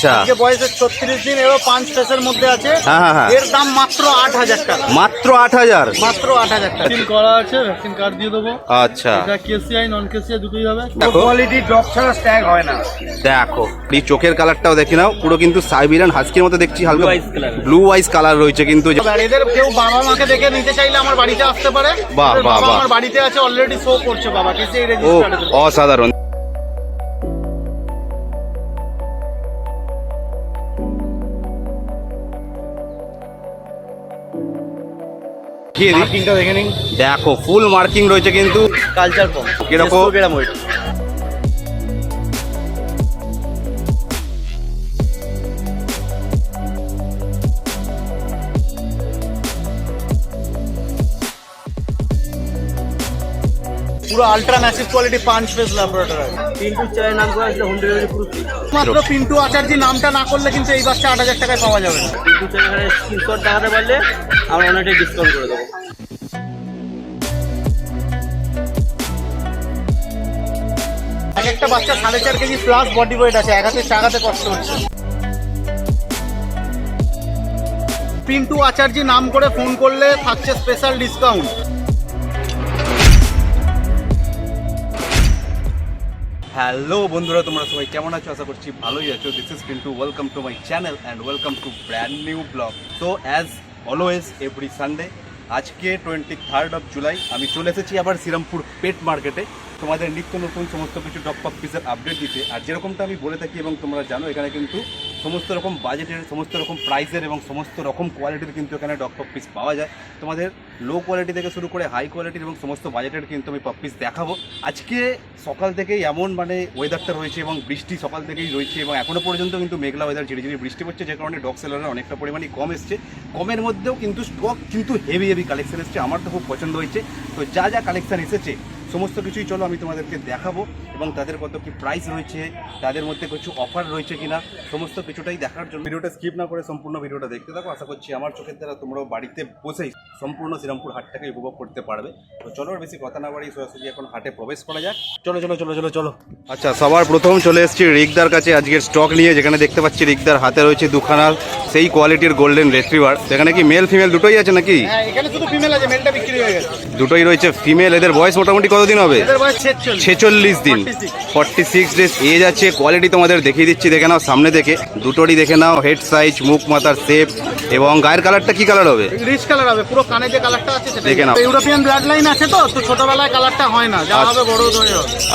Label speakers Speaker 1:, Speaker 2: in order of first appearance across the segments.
Speaker 1: আচ্ছা।
Speaker 2: দিন এরও পাঁচ ফেসের মধ্যে আছে।
Speaker 1: হ্যাঁ, হ্যাঁ, হ্যাঁ।
Speaker 2: এর দাম মাত্র টাকা।
Speaker 1: মাত্র আট হাজার?
Speaker 2: মাত্র আট হাজার টাকা।
Speaker 3: ভ্যাকসিন করা আছে ভ্যাকসিন কার্ড দিয়ে দেবো।
Speaker 1: আচ্ছা।
Speaker 3: এটা কেসিআই নন কেসিআই দুটোই হবে।
Speaker 1: দেখো।
Speaker 2: কোয়ালিটি ডগ ছাড়া স্ট্যাগ হয় না।
Speaker 1: দেখো এই চোখের কালারটাও দেখে নাও। পুরো কিন্তু সাইবিরিয়ান হাস্কির মতো দেখছি হালকা ব্লু আইস কালার রয়েছে কিন্তু
Speaker 2: এদের কেউ বাবা মাকে দেখে নিতে চাইলে আমার বাড়িতে আসতে পারে।
Speaker 1: বাহ, বাহ,
Speaker 2: বাবা
Speaker 1: বাহ।
Speaker 2: আমার বাড়িতে আছে অলরেডি শো করছে বাবা
Speaker 1: অসাধারণ। কি
Speaker 2: দিই। দেখো
Speaker 1: ফুল মার্কিং রয়েছে কিন্তু।
Speaker 2: কালচার কম।
Speaker 1: কীরকম?
Speaker 2: পুরো আলট্রা ম্যাসিভ কোয়ালিটি পাঁচ ফেস ল্যাবরেটরি
Speaker 3: তিনটু চায়ের নাম করে আসলে হোম ডেলিভারি পুরো
Speaker 2: মাত্র পিন্টু আচার্য নামটা না করলে কিন্তু এই বাচ্চা আট হাজার টাকায় পাওয়া যাবে না।
Speaker 3: তিনটু চায়ের স্ক্রিনশট দেখাতে পারলে আমরা অনেকটাই ডিসকাউন্ট করে দেবো।
Speaker 2: এক একটা বাচ্চা সাড়ে চার কেজি প্লাস বডি ওয়েট আছে এক হাতে চাগাতে কষ্ট হচ্ছে। পিন্টু আচার্য নাম করে ফোন করলে থাকছে স্পেশাল ডিসকাউন্ট
Speaker 1: হ্যালো বন্ধুরা, তোমরা সবাই কেমন আছো? আশা করছি ভালোই আছো। This is Pintu welcome to my channel and welcome to brand new blog so as always every Sunday আজকে টোয়েন্টি থার্ড অফ জুলাই আমি চলে এসেছি আবার শ্রীরামপুর পেট মার্কেটে তোমাদের নিত্য নতুন সমস্ত কিছু ডগ পক পিসের আপডেট দিতে। আর যেরকমটা আমি বলে থাকি এবং তোমরা জানো, এখানে কিন্তু সমস্ত রকম বাজেটের সমস্ত রকম প্রাইসের এবং সমস্ত রকম কোয়ালিটির কিন্তু এখানে ডগ পক পিস পাওয়া যায়। তোমাদের লো কোয়ালিটি থেকে শুরু করে হাই কোয়ালিটির এবং সমস্ত বাজেটের কিন্তু আমি পপ পিস দেখাবো। আজকে সকাল থেকেই এমন মানে ওয়েদারটা রয়েছে এবং বৃষ্টি সকাল থেকেই রয়েছে এবং এখনও পর্যন্ত কিন্তু মেঘলা ওয়েদার ঝিরিঝিরি বৃষ্টি পড়ছে, যে কারণে ডগ সেলারের অনেকটা পরিমাণে কম এসছে। কমের মধ্যেও কিন্তু স্টক কিন্তু হেভি হেভি কালেকশন এসছে। আমার তো খুব পছন্দ হয়েছে। তো যা যা কালেকশন এসেছে সমস্ত কিছুই চলো আমি তোমাদেরকে দেখাবো এবং তাদের কত কি প্রাইস রয়েছে তাদের মধ্যে কিছু অফার রয়েছে কিনা সমস্ত কিছুটাই দেখার জন্য। ভিডিওটা স্কিপ না করে সম্পূর্ণ ভিডিওটা দেখতে থাকো। আশা করছি আমার চোখের দ্বারা তোমরাও বাড়িতে বসেই সম্পূর্ণ শ্রীরামপুর হাটটাকে উপভোগ করতে পারবে। তো চলো আর বেশি কথা না বাড়ি সরাসরি এখন হাটে প্রবেশ করা যাক। চলো চলো চলো চলো চলো। আচ্ছা সবার প্রথম চলে এসেছি রিকদার কাছে। আজকের স্টক নিয়ে যেখানে দেখতে পাচ্ছি রিকদার হাতে রয়েছে দুখানা সেই কোয়ালিটির গোল্ডেন রেট্রিভার সেখানে কি মেল ফিমেল দুটোই আছে নাকি?
Speaker 2: হ্যাঁ এখানে শুধু ফিমেল আছে মেলটা বিক্রি
Speaker 1: দুটোই রয়েছে ফিমেল এদের বয়স মোটামুটি কতদিন হবে?
Speaker 2: ছেচল্লিশ।
Speaker 1: দিন।
Speaker 2: 46
Speaker 1: ফর্টি সিক্স ডেজ এজ আছে কোয়ালিটি তোমাদের দেখিয়ে দিচ্ছি দেখে নাও সামনে দেখে দুটোরই দেখে নাও হেড সাইজ মুখ মাথার শেপ এবং গায়ের কালারটা কি কালার হবে?
Speaker 2: রিচ কালার হবে পুরো কানে যে কালারটা আছে সেটা
Speaker 1: দেখে নাও।
Speaker 2: ইউরোপিয়ান ব্লাড লাইন আছে তো তো ছোটবেলায় কালারটা হয় না যা
Speaker 1: আচ্ছা।
Speaker 2: হবে বড় হবে।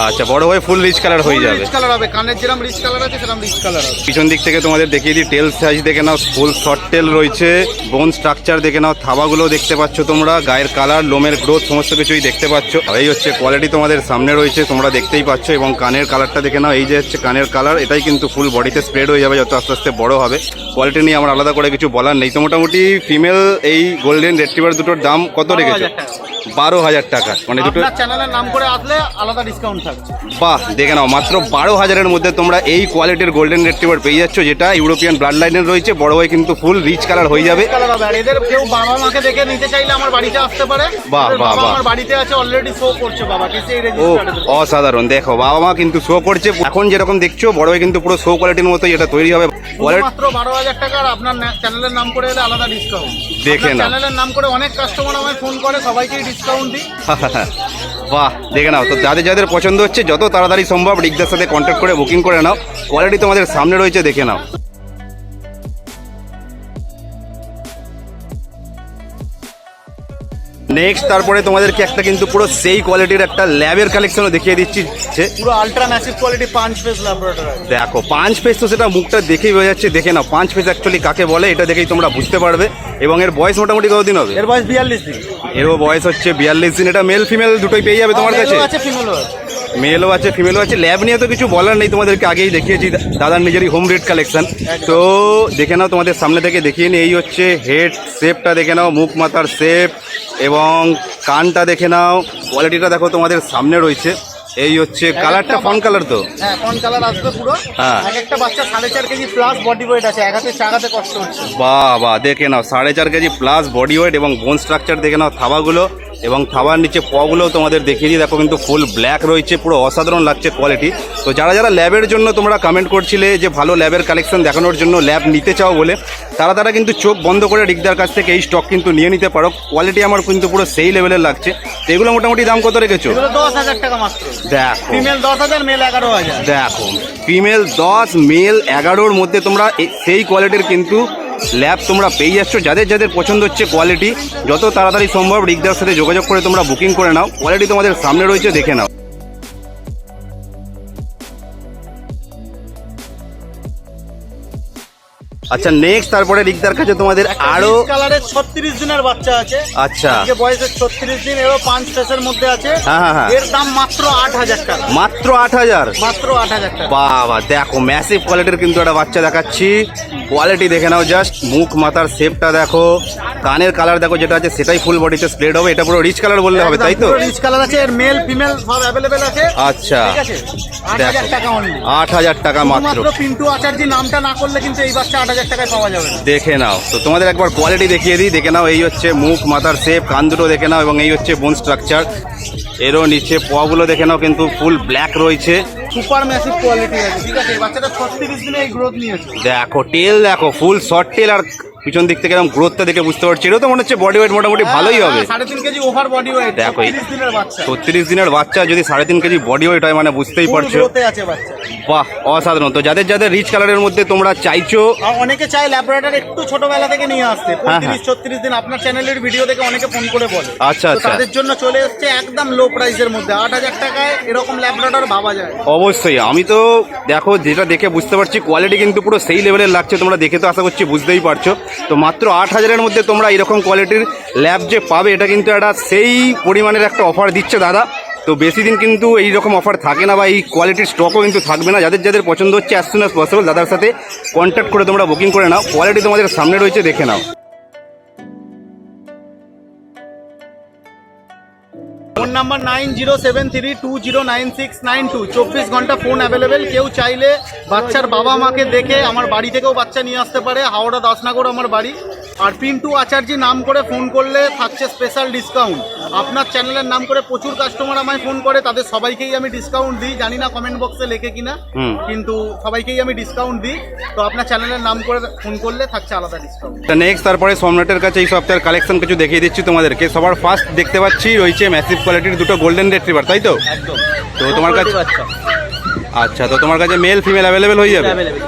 Speaker 1: আচ্ছা বড় হয়ে ফুল রিচ কালার হয়ে যাবে।
Speaker 2: রিচ কালার হবে কানের যেরকম রিচ কালার আছে সেরকম রিচ কালার হবে।
Speaker 1: পিছন দিক থেকে তোমাদের দেখিয়ে দিই টেল সাইজ দেখে নাও ফুল শর্ট টেল রয়েছে বোন স্ট্রাকচার দেখে নাও থাবাগুলো দেখতে পাচ্ছ তোমরা গায়ের কালার লোমের গ্রোথ সমস্ত কিছুই দেখতে পাচ্ছ। আর এই হচ্ছে কোয়ালিটি তোমাদের সামনে রয়েছে তোমরা দেখতেই পাচ্ছ। এবং কানের কালারটা দেখে নাও এই যে হচ্ছে কানের কালার এটাই কিন্তু ফুল বডিতে স্প্রেড হয়ে যাবে যত আস্তে আস্তে বড় হবে। কোয়ালিটি নিয়ে আমার আলাদা করে কিছু বলার নেই। তো মোটামুটি ফিমেল এই গোল্ডেন রেট্রিভার দুটোর দাম কত রেখেছো?
Speaker 2: 12,000 টাকা।
Speaker 1: বারো হাজার টাকা। মানে দুটো
Speaker 2: চ্যানেলের নাম করে আসলে আলাদা ডিসকাউন্ট থাকছে।
Speaker 1: বাহ দেখে নাও মাত্র বারো হাজারের মধ্যে তোমরা এই কোয়ালিটির গোল্ডেন রেট্রিভার পেয়ে যাচ্ছ যেটা ইউরোপিয়ান ব্লাড লাইনের রয়েছে। বড় হয়ে কিন্তু ফুল রিচ কালার হয়ে যাবে।
Speaker 2: কালার এদের কেউ বাবা মাকে দেখে নিতে চাইলে আমার বাড়িতে আসতে পারে।
Speaker 1: বাহ, বাহ, বাহ।
Speaker 2: আমার বাড়িতে আছে অলরেডি শো করছে বাবা কেসে
Speaker 1: ও অসাধারণ দেখো বাবা মা কিন্তু শো করছে এখন যেরকম দেখছ বড় হয়ে কিন্তু পুরো শো কোয়ালিটির মতোই এটা তৈরি হবে।
Speaker 2: মাত্র বারো হাজার টাকা আর আপনার চ্যানেলের নাম করে এলে আলাদা ডিসকাউন্ট
Speaker 1: দেখে নাও।
Speaker 2: চ্যানেলের নাম করে অনেক কাস্টমার আমায় ফোন করে সবাইকেই ডিসকাউন্ট দিই।
Speaker 1: বাহ দেখে নাও। তো যাদের যাদের পছন্দ হচ্ছে যত তাড়াতাড়ি সম্ভব রিকদের সাথে কন্ট্যাক্ট করে বুকিং করে নাও। কোয়ালিটি তোমাদের সামনে রয়েছে দেখে নাও। নেক্সট তারপরে তোমাদেরকে একটা কিন্তু পুরো সেই কোয়ালিটির একটা ল্যাবের কালেকশনও দেখিয়ে দিচ্ছি যে
Speaker 2: পুরো আলট্রা ম্যাসিভ কোয়ালিটি পাঁচ ফেস ল্যাবরেটরি
Speaker 1: দেখো পাঁচ ফেস তো সেটা মুখটা দেখেই বোঝা যাচ্ছে দেখে না পাঁচ ফেস অ্যাকচুয়ালি কাকে বলে এটা দেখেই তোমরা বুঝতে পারবে। এবং এর বয়স মোটামুটি কতদিন হবে?
Speaker 2: এর বয়স বিয়াল্লিশ দিন।
Speaker 1: এরও বয়স হচ্ছে বিয়াল্লিশ দিন এটা মেল ফিমেল দুটোই পেয়ে যাবে তোমার কাছে?
Speaker 2: আছে।
Speaker 1: মেলও আছে ফিমেলও আছে। ল্যাব নিয়ে তো কিছু বলার নেই তোমাদেরকে আগেই দেখিয়েছি। দাদার নিজেরই হোম রেড কালেকশন তো দেখে নাও তোমাদের সামনে থেকে দেখিয়ে নিই। এই হচ্ছে হেড শেপটা দেখে নাও মুখ মাথার শেপ এবং কানটা দেখে নাও। কোয়ালিটিটা দেখো তোমাদের সামনে রয়েছে। এই হচ্ছে কালারটা ফন কালার তো?
Speaker 2: হ্যাঁ কোন কালার আসবে পুরো।
Speaker 1: হ্যাঁ।
Speaker 2: এক একটা বাচ্চা সাড়ে চার কেজি প্লাস বডি ওয়েট আছে। এক হাতে চাগাতে কষ্ট হচ্ছে।
Speaker 1: বাহ বাহ দেখে নাও। সাড়ে চার কেজি প্লাস বডি ওয়েট এবং বোন স্ট্রাকচার দেখে নাও থাবাগুলো। এবং থাবার নিচে পগুলোও তোমাদের দেখিয়ে দিই। দেখো কিন্তু ফুল ব্ল্যাক রয়েছে পুরো অসাধারণ লাগছে কোয়ালিটি তো যারা যারা ল্যাবের জন্য তোমরা কমেন্ট করছিলে যে ভালো ল্যাবের কালেকশন দেখানোর জন্য ল্যাব নিতে চাও বলে তারা তারা কিন্তু চোখ বন্ধ করে রিকদার কাছ থেকে এই স্টক কিন্তু নিয়ে নিতে পারো। কোয়ালিটি আমার কিন্তু পুরো সেই লেভেলের লাগছে। তো এগুলো মোটামুটি দাম কত রেখেছো?
Speaker 2: দশ হাজার টাকা মাত্র।
Speaker 1: দেখো।
Speaker 2: ফিমেল দশ হাজার মেল এগারো হাজার।
Speaker 1: দেখো। ফিমেল দশ মেল এগারোর মধ্যে তোমরা সেই কোয়ালিটির কিন্তু ল্যাব তোমরা পেয়ে যাচ্ছ। যাদের যাদের পছন্দ হচ্ছে কোয়ালিটি যত তাড়াতাড়ি সম্ভব রিকদার সাথে যোগাযোগ করে তোমরা বুকিং করে নাও। কোয়ালিটি তোমাদের সামনে রয়েছে, দেখে নাও। আচ্ছা নেক্সট তারপরে রিকদার কাছে তোমাদের আরও
Speaker 2: কালারের ছত্রিশ দিনের বাচ্চা আছে।
Speaker 1: আচ্ছা।
Speaker 2: আজকে বয়সের ছত্রিশ দিন এরও পাঁচ ফেসের মধ্যে আছে।
Speaker 1: হ্যাঁ, হ্যাঁ, হ্যাঁ।
Speaker 2: এর দাম মাত্র আট হাজার টাকা।
Speaker 1: মাত্র আট হাজার?
Speaker 2: মাত্র আট হাজার টাকা।
Speaker 1: বাবা দেখো ম্যাসিভ কোয়ালিটির কিন্তু একটা বাচ্চা দেখাচ্ছি। কোয়ালিটি দেখে নাও জাস্ট মুখ মাথার শেপটা দেখো। কানের কালার দেখো যেটা আছে সেটাই ফুল বডিতে স্প্রেড হবে। এটা পুরো রিচ কালার বললে হবে তাই তো?
Speaker 2: রিচ কালার আছে এর মেল ফিমেল সব অ্যাভেলেবেল আছে।
Speaker 1: আচ্ছা।
Speaker 2: ঠিক আছে? আট হাজার
Speaker 1: দেখো
Speaker 2: টাকা অনলি
Speaker 1: আট হাজার টাকা মাত্র।
Speaker 2: পিন্টু আচার্য নামটা না করলে কিন্তু এই বাচ্চা হাজার টাকায় পাওয়া যাবে না।
Speaker 1: দেখে নাও। তো তোমাদের একবার কোয়ালিটি দেখিয়ে দিই। দেখে নাও এই হচ্ছে মুখ মাথার শেপ কান দুটো দেখে নাও এবং এই হচ্ছে বোন স্ট্রাকচার এরও নিচে পগুলো দেখে নাও কিন্তু ফুল ব্ল্যাক রয়েছে।
Speaker 2: সুপার ম্যাসিভ কোয়ালিটি আছে ঠিক আছে? বাচ্চাটা ছত্রিশ দিনে এই গ্রোথ নিয়েছে।
Speaker 1: দেখো টেল দেখো ফুল শর্ট টেল আর পিছন দিক থেকে এরকম গ্রোথটা দেখে বুঝতে পারছি। এটা তো মনে হচ্ছে বডি ওয়েট মোটামুটি ভালোই হবে।
Speaker 2: হ্যাঁ, সাড়ে তিন কেজি ওভার বডি ওয়েট
Speaker 1: দেখো
Speaker 2: ছত্রিশ দিনের বাচ্চা।
Speaker 1: যদি সাড়ে তিন কেজি বডি ওয়েট হয় মানে বুঝতেই পারছ। বাহ অসাধারণ। তো যাদের যাদের রিচ কালারের মধ্যে তোমরা চাইছো
Speaker 2: অনেকে চায় ল্যাবরেটরি একটু ছোটবেলা থেকে নিয়ে আসতে।
Speaker 1: হ্যাঁ,
Speaker 2: পঁয়ত্রিশ ছত্রিশ দিন আপনার চ্যানেলের ভিডিও দেখে অনেকে ফোন করে বলে।
Speaker 1: আচ্ছা, আচ্ছা।
Speaker 2: তাদের জন্য চলে এসছে একদম লো প্রাইসের মধ্যে। আট হাজার টাকায় এরকম ল্যাবরেটর ভাবা যায়।
Speaker 1: অবশ্যই। আমি তো দেখো যেটা দেখে বুঝতে পারছি কোয়ালিটি কিন্তু পুরো সেই লেভেলের লাগছে তোমরা দেখে তো আশা করছি বুঝতেই পারছ। তো মাত্র আট হাজারের মধ্যে তোমরা এরকম কোয়ালিটির ল্যাব যে পাবে, এটা কিন্তু একটা সেই পরিমাণের একটা অফার দিচ্ছে দাদা। তো বেশি দিন কিন্তু এই রকম অফার থাকে না বা এই কোয়ালিটির স্টকও কিন্তু থাকবে না। যাদের যাদের পছন্দ হচ্ছে অ্যাজ সুন অ্যাজ পসিবল দাদার সাথে কন্ট্যাক্ট করে তোমরা বুকিং করে নাও। কোয়ালিটি তোমাদের সামনে রয়েছে, দেখে নাও।
Speaker 2: Phone number nine zero seven three two zero nine six nine two. চব্বিশ ঘণ্টা ফোন অ্যাভেলেবেল কেউ চাইলে বাচ্চার বাবা মাকে দেখে আমার বাড়ি থেকেও বাচ্চা নিয়ে আসতে পারে। হাওড়া দাসনগর আমার বাড়ি। আর পিন্টু আচার্য নাম করে ফোন করলে থাকছে স্পেশাল ডিসকাউন্ট আপনার চ্যানেলের নাম করে প্রচুর কাস্টমার আমায় ফোন করে তাদের সবাইকেই আমি ডিসকাউন্ট দিই। জানি না কমেন্ট বক্সে লেখে কিনা। কিন্তু সবাইকেই আমি ডিসকাউন্ট দিই। তো আপনার চ্যানেলের নাম করে ফোন করলে থাকছে আলাদা ডিসকাউন্ট
Speaker 1: নেক্সট তারপরে সোমনাথের কাছে এই সপ্তাহের কালেকশন কিছু দেখিয়ে দিচ্ছি তোমাদেরকে। সবার ফার্স্ট দেখতে পাচ্ছি রয়েছে ম্যাসিভ কোয়ালিটির দুটো গোল্ডেন রেট্রিভার তাই তো?
Speaker 3: একদম।
Speaker 1: তো তোমার কাছে আচ্ছা তো তোমার কাছে মেল ফিমেল অ্যাভেলেবেল হয়ে যাবে?
Speaker 3: অ্যাভেলেবেল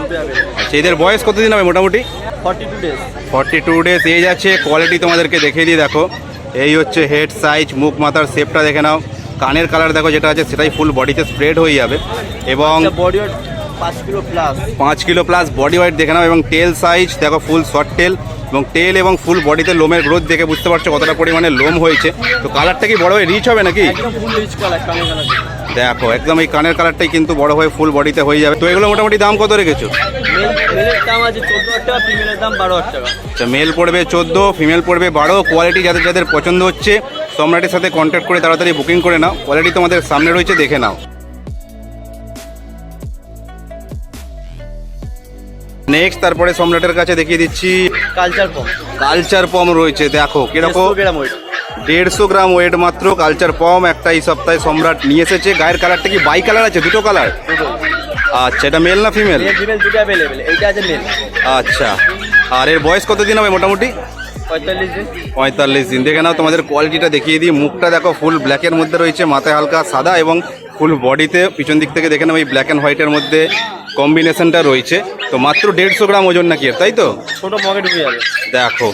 Speaker 1: আচ্ছা এদের বয়স কতদিন হবে মোটামুটি?
Speaker 3: Forty two days
Speaker 1: forty two days age আছে কোয়ালিটি তোমাদেরকে দেখিয়ে দিয়ে দেখো। এই হচ্ছে হেড সাইজ মুখ মাথার শেপটা দেখে নাও। কানের কালার দেখো যেটা আছে সেটাই ফুল বডিতে স্প্রেড হয়ে যাবে। এবং
Speaker 3: বডি ওয়েট পাঁচ কিলো প্লাস
Speaker 1: পাঁচ কিলো প্লাস বডি ওয়েট দেখে নাও এবং টেল সাইজ দেখো ফুল শর্ট টেল এবং টেল এবং ফুল বডিতে লোমের গ্রোথ দেখে বুঝতে পারছ কতটা পরিমাণে লোম হয়েছে। তো কালারটা কি বড় হয়ে রিচ হবে নাকি? দেখো। একদম এই কানের কালারটাই কিন্তু বড় হয়ে ফুল বডিতে হয়ে যাবে। তো এগুলো মোটামুটি দাম কত রেখেছো?
Speaker 3: মেল
Speaker 1: আচ্ছা মেল পড়বে চোদ্দ ফিমেল পড়বে বারো। কোয়ালিটি যাদের যাদের পছন্দ হচ্ছে সম্রাটের সাথে কন্ট্যাক্ট করে তাড়াতাড়ি বুকিং করে নাও। কোয়ালিটি তোমাদের সামনে রয়েছে দেখে নাও। নেক্সট তারপরে সম্রাটের কাছে দেখিয়ে দিচ্ছি।
Speaker 3: কালচার কম
Speaker 1: কালচার পম রয়েছে দেখো কীরকম?
Speaker 3: গ্রাম ওয়েট
Speaker 1: দেড়শো গ্রাম ওয়েট মাত্র কালচার পম একটা এই সপ্তাহে সম্রাট নিয়ে এসেছে। গায়ের কালারটা কি বাই কালার আছে? দুটো কালার আচ্ছা এটা মেল না ফিমেল
Speaker 3: ফিমেল দুটো অ্যাভেলেবেল এইটা আছে মেল
Speaker 1: আচ্ছা আর এর বয়স কতদিন হবে মোটামুটি?
Speaker 3: পঁয়তাল্লিশ দিন।
Speaker 1: পঁয়তাল্লিশ দিন। দেখে নাও তোমাদের কোয়ালিটিটা দেখিয়ে দিই। মুখটা দেখো ফুল ব্ল্যাকের মধ্যে রয়েছে মাথায় হালকা সাদা এবং ফুল বডিতে পিছন দিক থেকে দেখে নাও এই ব্ল্যাক অ্যান্ড হোয়াইটের মধ্যে কম্বিনেশনটা রয়েছে। তো মাত্র দেড়শো গ্রাম ওজন নাকি এর তাই তো?
Speaker 3: ছোট মগে ঢুকে যাবে।
Speaker 1: দেখো।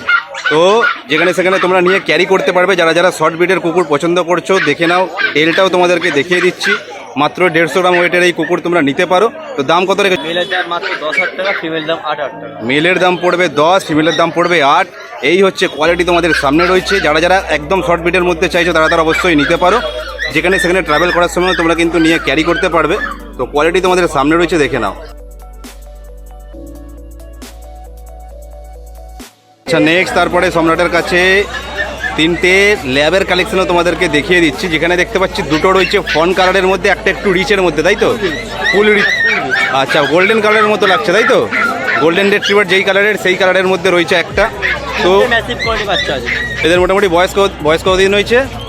Speaker 1: তো যেখানে সেখানে তোমরা নিয়ে ক্যারি করতে পারবে। যারা যারা শর্ট বিটের কুকুর পছন্দ করছ দেখে নাও। টেলটাও তোমাদেরকে দেখিয়ে দিচ্ছি। মাত্র দেড়শো গ্রাম ওয়েটের এই কুকুর তোমরা নিতে পারো। তো দাম কত রেখে
Speaker 3: মেলের দাম মাত্র দশ হাজার টাকা ফিমেল দাম আট হাজার টাকা।
Speaker 1: মেলের দাম পড়বে দশ ফিমেলের দাম পড়বে আট। এই হচ্ছে কোয়ালিটি তোমাদের সামনে রয়েছে। যারা যারা একদম শর্ট বিটের মধ্যে চাইছো তারা তারা অবশ্যই নিতে পারো। যেখানে সেখানে ট্রাভেল করার সময় তোমরা কিন্তু নিয়ে ক্যারি করতে পারবে। তো কোয়ালিটি তোমাদের সামনে রয়েছে দেখে নাও। আচ্ছা নেক্সট তারপরে সম্রাটের কাছে তিনটে ল্যাবের কালেকশনও তোমাদেরকে দেখিয়ে দিচ্ছি। যেখানে দেখতে পাচ্ছি দুটো রয়েছে ফন কালারের মধ্যে একটা একটু রিচের মধ্যে তাই তো? ফুল রিচ আচ্ছা গোল্ডেন কালারের মতো লাগছে তাই তো? গোল্ডেন রেট্রিভার যেই কালারের সেই কালারের মধ্যে রয়েছে একটা। তো এদের মোটামুটি বয়স কত- বয়স কতদিন হয়েছে?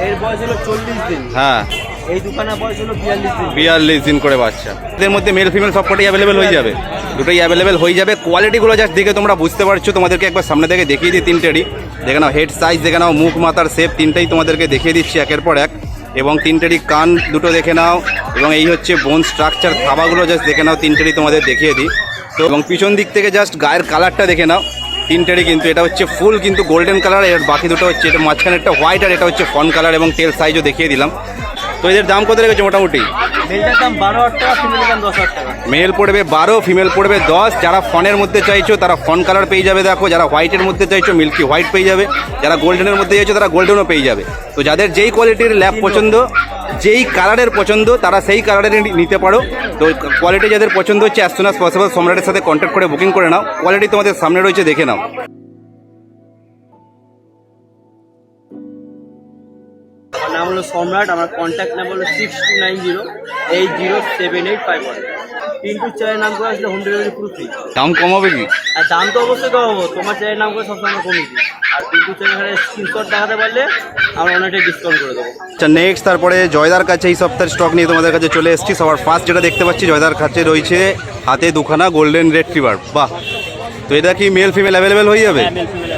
Speaker 3: এর বয়স হলো চল্লিশ দিন।
Speaker 1: হ্যাঁ।
Speaker 3: এই দুখানা বয়স হলো বিয়াল্লিশ দিন।
Speaker 1: বিয়াল্লিশ দিন করে বাচ্চা। এদের মধ্যে মেল ফিমেল সবকটাই অ্যাভেলেবেল হয়ে যাবে। দুটোই অ্যাভেলেবেল হয়ে যাবে। কোয়ালিটিগুলো জাস্ট দেখে তোমরা বুঝতে পারছ। তোমাদেরকে একবার সামনে থেকে দেখিয়ে দিই তিনটেরই। দেখে নাও হেড সাইজ দেখে নাও মুখ মাথার শেপ তিনটেই তোমাদেরকে দেখিয়ে দিচ্ছি একের পর এক। এবং তিনটেরই কান দুটো দেখে নাও। এবং এই হচ্ছে বোন স্ট্রাকচার থাবাগুলো জাস্ট দেখে নাও তিনটেরই তোমাদের দেখিয়ে দিই। তো এবং পিছন দিক থেকে জাস্ট গায়ের কালারটা দেখে নাও। তিনটেরই কিন্তু, এটা হচ্ছে ফুল কিন্তু গোল্ডেন কালারের বাকি দুটো হচ্ছে এটা মাঝখানে একটা হোয়াইট আর এটা হচ্ছে ফন কালার এবং টেল সাইজও দেখিয়ে দিলাম। তো এদের দাম কত রেখেছে মোটামুটি?
Speaker 3: মেলটার দাম বারো হাজার টাকা ফিমেলের দাম দশ হাজার টাকা।
Speaker 1: মেল পড়বে বারো ফিমেল পড়বে দশ। যারা ফনের মধ্যে চাইছো তারা ফন কালার পেয়ে যাবে দেখো। যারা হোয়াইটের মধ্যে চাইছো মিল্কি হোয়াইট পেয়ে যাবে। যারা গোল্ডেনের মধ্যে চাইছো তারা গোল্ডেনও পেয়ে যাবে। তো যাদের যেই কোয়ালিটির ল্যাব পছন্দ যেই কালারের পছন্দ তারা সেই কালারের নিতে পারো। তো কোয়ালিটি যাদের পছন্দ হচ্ছে অ্যাজ সুন অ্যাজ পসিবল সম্রাটের সাথে কন্ট্যাক্ট করে বুকিং করে নাও। কোয়ালিটি তোমাদের সামনে রয়েছে দেখে নাও।
Speaker 3: আমার নাম হলো সম্রাট আমার কন্ট্যাক্ট নাম্বার হলো six two nine zero eight zero seven eight five one Pintu channel নাম করে আসলে হোম ডেলিভারি পুরো ফ্রি
Speaker 1: দাম কমাবে কি?
Speaker 3: আর দাম তো অবশ্যই কমাবো তোমার চায়ের নাম করে সবসময় কমিয়ে দিই। আর পিন্টু চ্যানেল স্ক্রিনশট দেখাতে পারলে আমরা অনেকটাই ডিসকাউন্ট করে দেবো।
Speaker 1: আচ্ছা নেক্সট তারপরে জয়দার কাছে এই সপ্তাহের স্টক নিয়ে তোমাদের কাছে চলে এসেছি। সবার ফার্স্ট যেটা দেখতে পাচ্ছি জয়দার কাছে রয়েছে হাতে দুখানা গোল্ডেন রেড ফিভার বাহ! তো এটা কি মেল ফিমেল অ্যাভেলেবেল হয়ে যাবে?
Speaker 3: মেল ফিমেল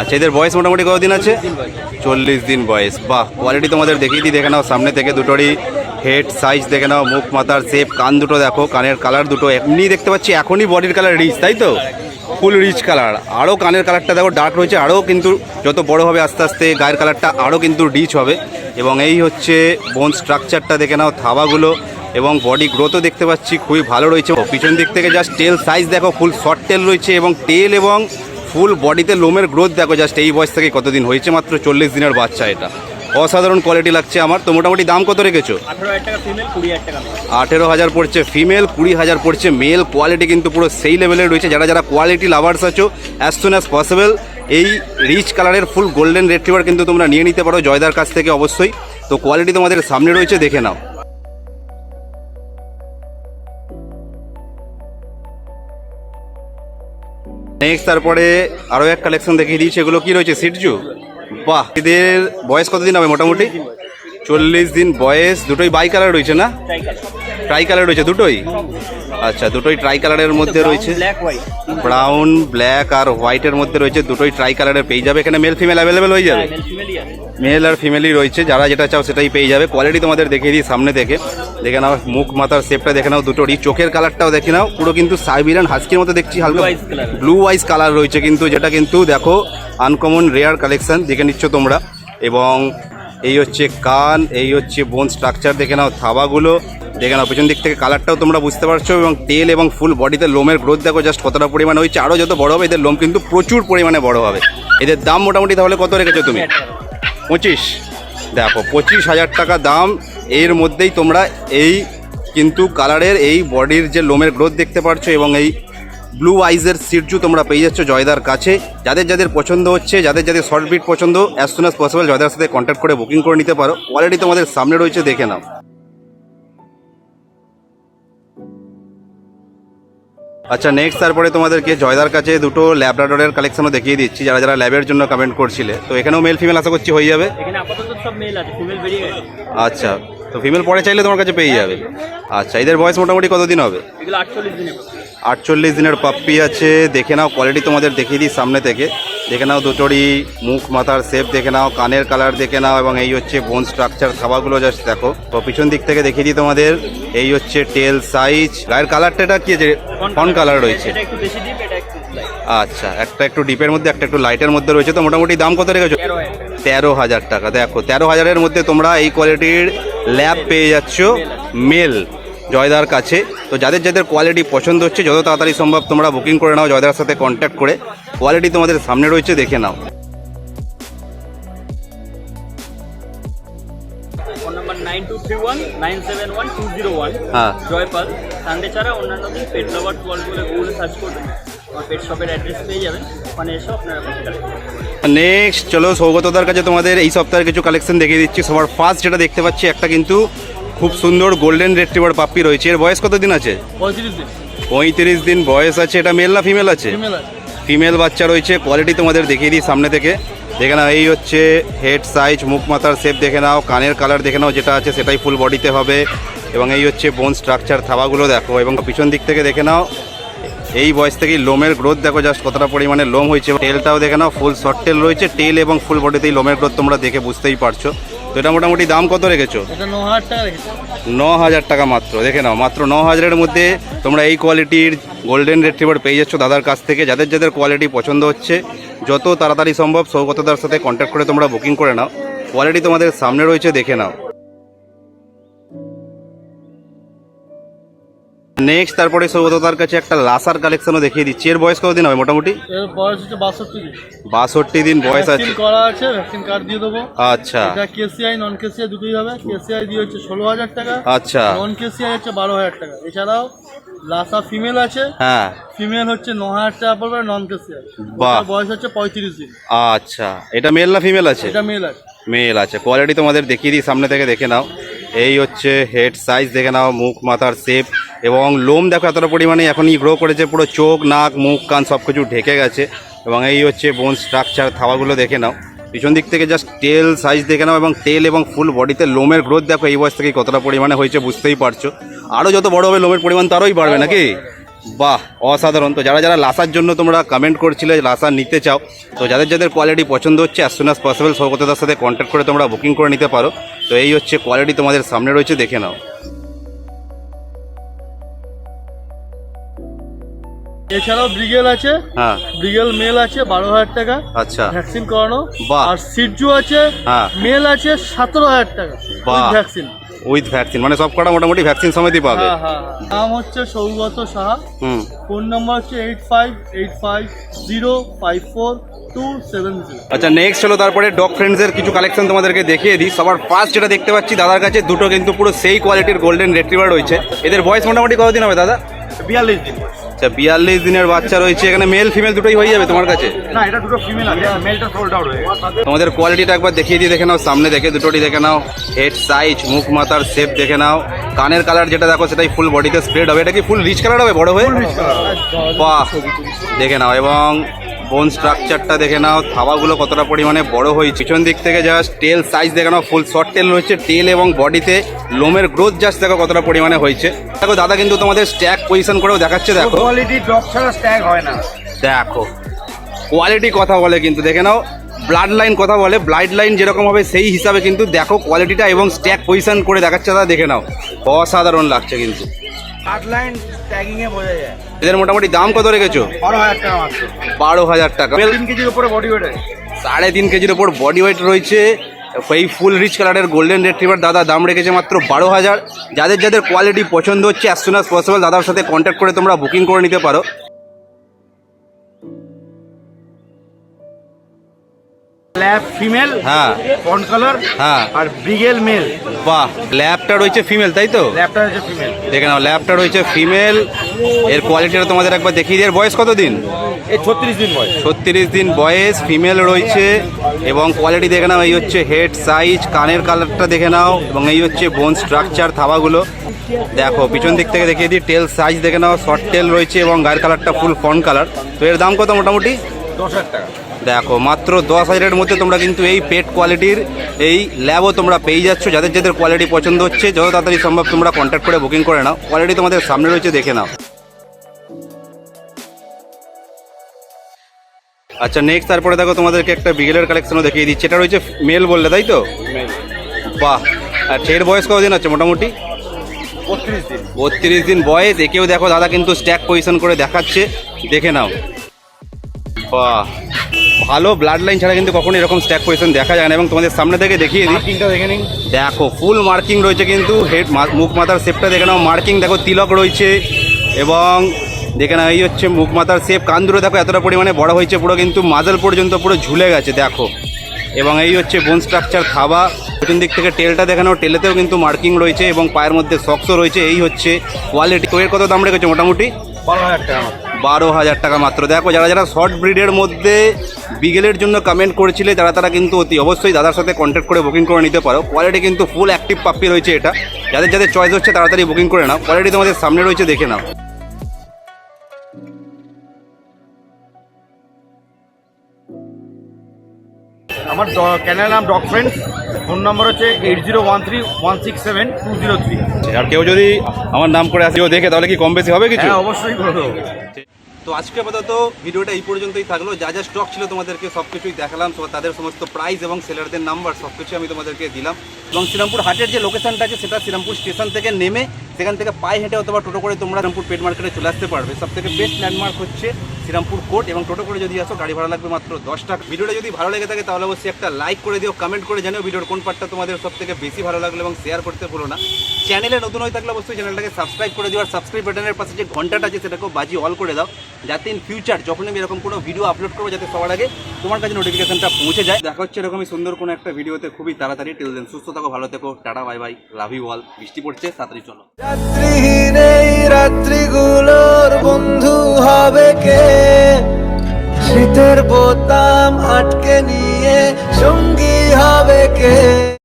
Speaker 1: আচ্ছা এদের বয়স মোটামুটি কতদিন আছে? চল্লিশ দিন বয়স। বাহ কোয়ালিটি তোমাদের দেখিয়ে দিই, দেখে নাও, সামনে থেকে দুটোরই হেড সাইজ দেখে নাও, মুখ, মাথার শেপ কান দুটো দেখো, কানের কালার দুটো, এমনি দেখতে পাচ্ছি এখনই বডির কালার রিচ তাই তো? ফুল রিচ কালার আরও কানের কালারটা দেখো ডার্ক রয়েছে আরও কিন্তু যত বড় হবে আস্তে আস্তে গায়ের কালারটা আরও কিন্তু রিচ হবে। এবং এই হচ্ছে বোন স্ট্রাকচারটা দেখে নাও থাবাগুলো এবং বডি গ্রোথও দেখতে পাচ্ছি, খুবই ভালো রয়েছে। পিছন দিক থেকে জাস্ট টেল সাইজ দেখো ফুল শর্ট টেল রয়েছে এবং টেল এবং ফুল বডিতে লোমের গ্রোথ দেখো জাস্ট এই বয়স থেকে কতদিন হয়েছে মাত্র চল্লিশ দিনের বাচ্চা এটা। অসাধারণ কোয়ালিটি লাগছে আমার। তো মোটামুটি দাম কত রেখেছো?
Speaker 3: আঠারো হাজার
Speaker 1: পড়ছে ফিমেল কুড়ি হাজার পড়ছে মেল কোয়ালিটি কিন্তু পুরো সেই লেভেলের রয়েছে। যারা যারা কোয়ালিটি লাভার্স আছো অ্যাজ সুন অ্যাজ পসিবল এই রিচ কালারের ফুল গোল্ডেন রেড কিন্তু তোমরা নিয়ে নিতে পারো জয়দার কাছ থেকে অবশ্যই। তো কোয়ালিটি তোমাদের সামনে রয়েছে, দেখে নাও। নেক্সট তারপরে আরও এক কালেকশন দেখিয়ে দিই সেগুলো কী রয়েছে? সিটজু বাহ এদের বয়স কতদিন হবে মোটামুটি? চল্লিশ দিন বয়স। দুটোই বাই কালার রয়েছে না? ট্রাই কালার রয়েছে দুটোই? আচ্ছা দুটোই ট্রাই কালারের মধ্যে রয়েছে। ব্রাউন ব্ল্যাক আর হোয়াইটের মধ্যে রয়েছে। দুটোই ট্রাই কালারের পেয়ে যাবে। এখানে মেল ফিমেল অ্যাভেলেবেল হয়ে যাবে?
Speaker 3: মেল
Speaker 1: আর ফিমেলই রয়েছে যারা যেটা চাও সেটাই পেয়ে যাবে। কোয়ালিটি তোমাদের দেখিয়ে দিই সামনে থেকে। দেখে নাও মুখ মাথার শেপটা দেখে নাও দুটো দুটোরই। চোখের কালারটাও দেখে নাও পুরো কিন্তু সাইবিরিয়ান হাস্কির মতো দেখছি হালকা ব্লু আইস কালার রয়েছে কিন্তু যেটা কিন্তু দেখো আনকমন রেয়ার কালেকশন দেখে নিচ্ছ তোমরা। এবং এই হচ্ছে কান এই হচ্ছে বোন স্ট্রাকচার দেখে নাও থাবাগুলো। দেখে নাও পেছন দিক থেকে কালারটাও তোমরা বুঝতে পারছ। এবং তেল এবং ফুল বডিতে লোমের গ্রোথ দেখো জাস্ট কতটা পরিমাণে হয়েছে। আরও যত বড় হবে এদের লোম কিন্তু প্রচুর পরিমাণে বড় হবে। এদের দাম মোটামুটি তাহলে কত রেখেছো তুমি? পঁচিশ। দেখো, পঁচিশ হাজার টাকা দাম, এর মধ্যেই তোমরা এই কিন্তু কালারের এই বডির যে লোমের গ্রোথ দেখতে পারছ এবং এই ব্লু আইজের সিরজু তোমরা পেয়ে যাচ্ছ জয়দার কাছে। যাদের যাদের পছন্দ হচ্ছে, যাদের যাদের শর্ট বিট পছন্দ অ্যাজ সুন অ্যাজ পসিবল জয়দার সাথে কন্ট্যাক্ট করে বুকিং করে নিতে পারো। অলরেডি তোমাদের সামনে রয়েছে, দেখে নাও। আচ্ছা নেক্সট তারপরে তোমাদেরকে জয়দার কাছে দুটো ল্যাবরাডরের কালেকশনও দেখিয়ে দিচ্ছি যারা যারা ল্যাবের জন্য কমেন্ট করছিলে। তো এখানেও মেল ফিমেল আশা করছি হয়ে যাবে?
Speaker 3: এখানে আপাতত সব মেল আছে ফিমেল বেরিয়ে গেছে।
Speaker 1: আচ্ছা তো ফিমেল পরে চাইলে তোমার কাছে পেয়ে যাবে। আচ্ছা এদের বয়স মোটামুটি কতদিন হবে?
Speaker 3: এগুলো আটচল্লিশ দিনে
Speaker 1: আটচল্লিশ দিনের পাপ্পি আছে। দেখে নাও কোয়ালিটি তোমাদের দেখিয়ে দিই সামনে থেকে। দেখে নাও দুটোরই মুখ মাথার শেপ দেখে নাও কানের কালার দেখে নাও এবং এই হচ্ছে বোন স্ট্রাকচার খাবারগুলো জাস্ট দেখো। তো পিছন দিক থেকে দেখিয়ে দিই তোমাদের এই হচ্ছে টেল সাইজ গায়ের কালারটা এটা কি আছে ফন কালার রয়েছে? আচ্ছা একটা একটু ডিপের মধ্যে একটা একটু লাইটের মধ্যে রয়েছে। তো মোটামুটি দাম কত রেখেছো।
Speaker 3: তেরো হাজার। টাকা।
Speaker 1: দেখো তেরো হাজারের মধ্যে তোমরা এই কোয়ালিটির ল্যাব পেয়ে যাচ্ছ। মেল জয়দার কাছে। তো যাদের যাদের কোয়ালিটি পছন্দ হচ্ছে যত তাড়াতাড়ি সম্ভব তোমরা বুকিং করে নাও জয়দার সাথে কন্ট্যাক্ট করে। কোয়ালিটি তোমাদের সামনে রয়েছে দেখে নাও। হ্যাঁ।
Speaker 3: জয়পাল সানডে ছাড়া অন্যান্য দিন পেট লাভার ওয়ার্ল্ড বলে গুগলে সার্চ করবেন। পেট শপের অ্যাড্রেস পেয়ে যাবেন। ওখানে এসে আপনারা
Speaker 1: নেক্সট চলো সৌগতদার কাছে তোমাদের এই সপ্তাহের কিছু কালেকশন দেখিয়ে দিচ্ছি। সবার ফার্স্ট যেটা দেখতে পাচ্ছি একটা কিন্তু খুব সুন্দর গোল্ডেন রেট্রিভার পাপ্পি রয়েছে। এর বয়স কতদিন আছে?
Speaker 3: পঁয়ত্রিশ দিন।
Speaker 1: পঁয়ত্রিশ দিন বয়স আছে। এটা মেল না ফিমেল আছে? ফিমেল বাচ্চা রয়েছে। কোয়ালিটি তোমাদের দেখিয়ে দিই সামনে থেকে। দেখে নাও এই হচ্ছে হেড সাইজ মুখ মাথার শেপ দেখে নাও কানের কালার দেখে নাও যেটা আছে সেটাই ফুল বডিতে হবে। এবং এই হচ্ছে বোন স্ট্রাকচার থাবাগুলো দেখো। এবং পিছন দিক থেকে দেখে নাও এই বয়স থেকেই লোমের গ্রোথ দেখো জাস্ট কতটা পরিমাণে লোম হয়েছে। টেলটাও দেখে নাও ফুল শর্ট টেল রয়েছে। টেল এবং ফুল বডিতেই লোমের গ্রোথ তোমরা দেখে বুঝতেই পারছ। তো এটা মোটামুটি দাম কত রেখেছো?
Speaker 4: ন হাজার টাকা
Speaker 1: মাত্র দেখে নাও মাত্র ন হাজারের মধ্যে তোমরা এই কোয়ালিটির গোল্ডেন রেট্রিভার পেয়ে যাচ্ছ দাদার কাছ থেকে। যাদের যাদের কোয়ালিটি পছন্দ হচ্ছে যত তাড়াতাড়ি সম্ভব সৌগতদার সাথে কন্ট্যাক্ট করে তোমরা বুকিং করে নাও। কোয়ালিটি তোমাদের সামনে রয়েছে দেখে নাও। নেক্সট তারপরে সৌগতদার কাছে একটা লাসার কালেকশনও দেখিয়ে দিচ্ছি। এর বয়স কতদিন হবে মোটামুটি?
Speaker 4: এর বয়স হচ্ছে বাষট্টি দিন।
Speaker 1: বাষট্টি দিন বয়স আছে।
Speaker 4: করা আছে ভ্যাকসিন কার্ড দিয়ে দেবো।
Speaker 1: আচ্ছা।
Speaker 4: এটা কেসিআই নন কেসিআই দুটোই হবে। কেসিআই দিয়ে হচ্ছে ষোলো হাজার টাকা।
Speaker 1: আচ্ছা।
Speaker 4: নন কেসিআই হচ্ছে বারো হাজার টাকা। এছাড়াও লাসা ফিমেল আছে।
Speaker 1: হ্যাঁ।
Speaker 4: ফিমেল হচ্ছে ন হাজার টাকা পড়বে নন কেসিআই। বয়স হচ্ছে পঁয়ত্রিশ দিন।
Speaker 1: আচ্ছা। এটা মেল না ফিমেল আছে?
Speaker 4: এটা মেল আছে।
Speaker 1: মেল আছে। কোয়ালিটি তোমাদের দেখিয়ে দিই সামনে থেকে দেখে নাও। এই হচ্ছে হেড সাইজ দেখে নাও, মুখ, মাথার শেপ এবং লোম দেখো এতটা পরিমাণে এখনই গ্রো করেছে, পুরো চোখ, নাক, মুখ, কান সব কিছু ঢেকে গেছে এবং এই হচ্ছে বোন স্ট্রাকচার থাওয়াগুলো দেখে নাও। পিছন দিক থেকে জাস্ট টেল সাইজ দেখে নাও এবং টেল এবং ফুল বডিতে লোমের গ্রোথ দেখো, এই বয়স থেকে কতটা পরিমাণে হয়েছে বুঝতেই পারছ। আরও যত বড় হবে, লোমের পরিমাণ তারই বাড়বে নাকি? বাহ অসাধারণ। তো যারা যারা লাসার জন্য তোমরা কমেন্ট করছিলে লাসা নিতে চাও তো যাদের যাদের কোয়ালিটি পছন্দ হচ্ছে অ্যাজ সুন অ্যাজ পসিবল সৌগতদার সাথে কন্ট্যাক্ট করে তোমরা বুকিং করে নিতে পারো। তো এই হচ্ছে কোয়ালিটি তোমাদের সামনে রয়েছে দেখে নাও।
Speaker 4: এছাড়াও ব্রিগেল আছে
Speaker 1: হ্যাঁ।
Speaker 4: ব্রিগেল মেল আছে বারো হাজার টাকা।
Speaker 1: আচ্ছা।
Speaker 4: ভ্যাকসিন করানো। আর সিরজু আছে
Speaker 1: হ্যাঁ।
Speaker 4: মেল আছে সতেরো হাজার টাকা। ভ্যাকসিন
Speaker 1: উইথ ভ্যাকসিন মানে সব কটা মোটামুটি ভ্যাকসিন সমেতই পাবে।
Speaker 4: হ্যাঁ হ্যাঁ হ্যাঁ। নাম হচ্ছে সৌগত সাহা।
Speaker 1: হুম।
Speaker 4: ফোন নাম্বার হচ্ছে eight five eight five zero five four two seven
Speaker 1: আচ্ছা নেক্সট হলো তারপরে ডগ ফ্রেন্ডসের কিছু কালেকশন তোমাদেরকে দেখিয়ে দিই। সবার ফার্স্ট যেটা দেখতে পাচ্ছি দাদার কাছে দুটো কিন্তু পুরো সেই কোয়ালিটির গোল্ডেন রেট্রিভার রয়েছে। এদের বয়স মোটামুটি কতদিন হবে দাদা?
Speaker 5: বিয়াল্লিশ দিন
Speaker 1: আচ্ছা বিয়াল্লিশ দিনের বাচ্চা রয়েছে এখানে মেল ফিমেল দুটোই হয়ে যাবে তোমার কাছে?
Speaker 5: না এটা দুটো ফিমেল আছে মেলটা সোল্ড আউট হয়ে গেছে।
Speaker 1: তোমাদের কোয়ালিটিটা একবার দেখিয়ে দিয়ে দেখে নাও সামনে দেখে দুটোটি দেখে নাও। হেড সাইজ মুখ মাথার শেপ দেখে নাও। কানের কালার যেটা দেখো সেটাই ফুল বডিতে স্প্রেড হবে। এটা কি ফুল রিচ কালার হবে বড় হয়ে? বাহ দেখে নাও। এবং বোন স্ট্রাকচারটা দেখে নাও থাবাগুলো কতটা পরিমাণে বড় হয়েছে। পিছন দিক থেকে জাস্ট টেল সাইজ দেখে নাও ফুল শর্ট টেল রয়েছে। টেল এবং বডিতে লোমের গ্রোথ জাস্ট দেখো কতটা পরিমাণে হয়েছে। দেখো দাদা কিন্তু তোমাদের স্ট্যাক পজিশন করেও দেখাচ্ছে দেখো।
Speaker 5: কোয়ালিটি ডগ ছাড়া স্ট্যাগ হয় না।
Speaker 1: দেখো কোয়ালিটি কথা বলে কিন্তু দেখে নাও। ব্লাড লাইন কথা বলে ব্লাড লাইন যেরকম হবে সেই হিসাবে কিন্তু দেখো কোয়ালিটিটা এবং স্ট্যাক পজিশন করে দেখাচ্ছে দাদা দেখে নাও। অসাধারণ লাগছে কিন্তু।
Speaker 5: আট লাইন ট্যাগিং এ বোঝা যায়।
Speaker 1: এদের মোটামুটি দাম কত রেখেছো?
Speaker 5: বারো হাজার টাকা মাত্র।
Speaker 1: বারো হাজার টাকা।
Speaker 5: তিন কেজির উপরে বডি ওয়েট
Speaker 1: সাড়ে তিন কেজির ওপর বডি ওয়েট রয়েছে। এই ফুল রিচ কালারের গোল্ডেন রেট্রিভার দাদা দাম রেখেছে মাত্র বারো হাজার। যাদের যাদের কোয়ালিটি পছন্দ হচ্ছে অ্যাজ সুন অ্যাজ পসিবল দাদার সাথে কন্ট্যাক্ট করে তোমরা বুকিং করে নিতে পারো।
Speaker 5: ল্যাব ফিমেল
Speaker 1: হ্যাঁ।
Speaker 5: ফন্ট কালার
Speaker 1: হ্যাঁ।
Speaker 5: আর ব্রিগেল মেল
Speaker 1: বাহ ল্যাবটা রয়েছে ফিমেল তাই তো?
Speaker 5: ল্যাবটা হচ্ছে ফিমেল
Speaker 1: দেখে নাও ল্যাবটা রয়েছে ফিমেল এর কোয়ালিটিটা তোমাদের একবার দেখিয়ে দিয়ে বয়স কত দিন
Speaker 5: এই ছত্রিশ দিন বয়স।
Speaker 1: ছত্রিশ দিন বয়স ফিমেল রয়েছে। এবং কোয়ালিটি দেখে নাও এই হচ্ছে হেড সাইজ কানের কালারটা দেখে নাও এবং এই হচ্ছে বোন স্ট্রাকচার থাবাগুলো। দেখো পিছন দিক থেকে দেখিয়ে দিই টেল সাইজ দেখে নাও শর্ট টেল রয়েছে এবং গায়ের কালারটা ফুল ফন কালার তো এর দাম কত মোটামুটি?
Speaker 5: দশ হাজার টাকা।
Speaker 1: দেখো মাত্র দশ হাজারের মধ্যে তোমরা কিন্তু এই পেট কোয়ালিটির এই ল্যাবও তোমরা পেয়ে যাচ্ছ। যাদের যাদের কোয়ালিটি পছন্দ হচ্ছে যত তাড়াতাড়ি সম্ভব তোমরা কন্ট্যাক্ট করে বুকিং করে নাও। কোয়ালিটি তোমাদের সামনে রয়েছে দেখে নাও। আচ্ছা নেক্সট তারপরে দেখো তোমাদেরকে একটা বিগেলের কালেকশনও দেখিয়ে দিচ্ছি। এটা রয়েছে মেল বললে তাই তো? বাহ! আর এর বয়স কতদিন আছে মোটামুটি?
Speaker 5: বত্রিশ দিন।
Speaker 1: বত্রিশ দিন বয়স। একেও দেখো দাদা কিন্তু স্ট্যাক পজিশন করে দেখাচ্ছে। দেখে নাও। বাহ! ভালো ব্লাড লাইন ছাড়া কিন্তু কখনো এরকম স্ট্যাক পজিশন দেখা যায় না এবং তোমাদের সামনে থেকে দেখিয়ে দিই।
Speaker 5: দেখে নিন।
Speaker 1: দেখো ফুল মার্কিং রয়েছে কিন্তু হেড মুখ মাথার শেপটা দেখে নাও। মার্কিং দেখো তিলক রয়েছে এবং দেখে নাও এই হচ্ছে মুখ মাথার শেপ কান দুটো দেখো এতটা পরিমাণে বড় হয়েছে পুরো কিন্তু মাজাল পর্যন্ত পুরো ঝুলে গেছে দেখো। এবং এই হচ্ছে বোন স্ট্রাকচার থাবা পেছন দিক থেকে টেলটা দেখানো টেলেতেও কিন্তু মার্কিং রয়েছে এবং পায়ের মধ্যে সক্সও রয়েছে। এই হচ্ছে কোয়ালিটি এর কত দাম রেখেছে মোটামুটি?
Speaker 5: বারো হাজার টাকা
Speaker 1: বারো হাজার টাকা মাত্র। দেখো যারা যারা শর্ট ব্রিডের মধ্যে বিগেলের জন্য কমেন্ট করেছিলে তারা তারা কিন্তু অতি অবশ্যই দাদার সাথে কন্ট্যাক্ট করে বুকিং করে নিতে পারো। কোয়ালিটি কিন্তু ফুল অ্যাক্টিভ পাপ্পি রয়েছে এটা। যাদের যাদের চয়েস হচ্ছে তাড়াতাড়ি বুকিং করে নাও। কোয়ালিটি তোমাদের সামনে রয়েছে দেখে নাও।
Speaker 2: আমার চ্যানেল নাম ডগ ফ্রেন্ডস ফোন নম্বর হচ্ছে eight zero one three one six seven two zero three
Speaker 1: আর কেউ যদি আমার নাম করে আসে দেখে তাহলে কি কম বেশি হবে কিছু?
Speaker 2: হ্যাঁ অবশ্যই করব
Speaker 1: তো আজকে আপাতত ভিডিওটা এই পর্যন্তই থাকল। যা যা স্টক ছিল তোমাদেরকে সব কিছুই দেখালাম তাদের সমস্ত প্রাইস এবং সেলারদের নাম্বার সব কিছু আমি তোমাদেরকে দিলাম। এবং শ্রীরামপুর হাটের যে লোকেশনটা আছে, সেটা শ্রীরামপুর স্টেশন থেকে নেমে, সেখান থেকে পায়ে হেঁটে অথবা টোটো করে তোমরা শ্রীরামপুর পেট মার্কেটে চলে আসতে পারবে। সব থেকে বেস্ট ল্যান্ডমার্ক হচ্ছে শ্রীরামপুর কোর্ট এবং টোটো করে যদি আসো, গাড়ি ভাড়া লাগবে মাত্র দশ টাকা। ভিডিওটা যদি ভালো লেগে থাকে তাহলে অবশ্যই একটা লাইক করে দিও কমেন্ট করে জানিও ভিডিওর কোন পার্টটা তোমাদের সব থেকে বেশি ভালো লাগল এবং শেয়ার করতে ভুলো না। চ্যানেলে নতুন হয়ে থাকলে অবশ্যই চ্যানেলটাকে সাবস্ক্রাইব করে দিও আর সাবস্ক্রাইব বাটনের পাশে যে ঘন্টাটা আছে সেটাকেও বাজি অল করে দাও, যাতে ইন ফিউচার যখন আমি এরকম কোনো ভিডিও আপলোড করব, যাতে সবার আগে তোমার কাছে নোটিফিকেশনটা পৌঁছে যায়। দেখা হচ্ছে এরকমই সুন্দর কোনো একটা ভিডিওতে খুবই তাড়াতাড়ি। টিল দেন সুস্থ থাকো, ভালো থেকো। Tata bye bye love you all বৃষ্টি পড়ছে, তাড়াতাড়ি চলো।
Speaker 6: রাত্রিগুলোর বন্ধু হবে কে? শীতের বোতাম আটকে নিয়ে সঙ্গী হবে কে?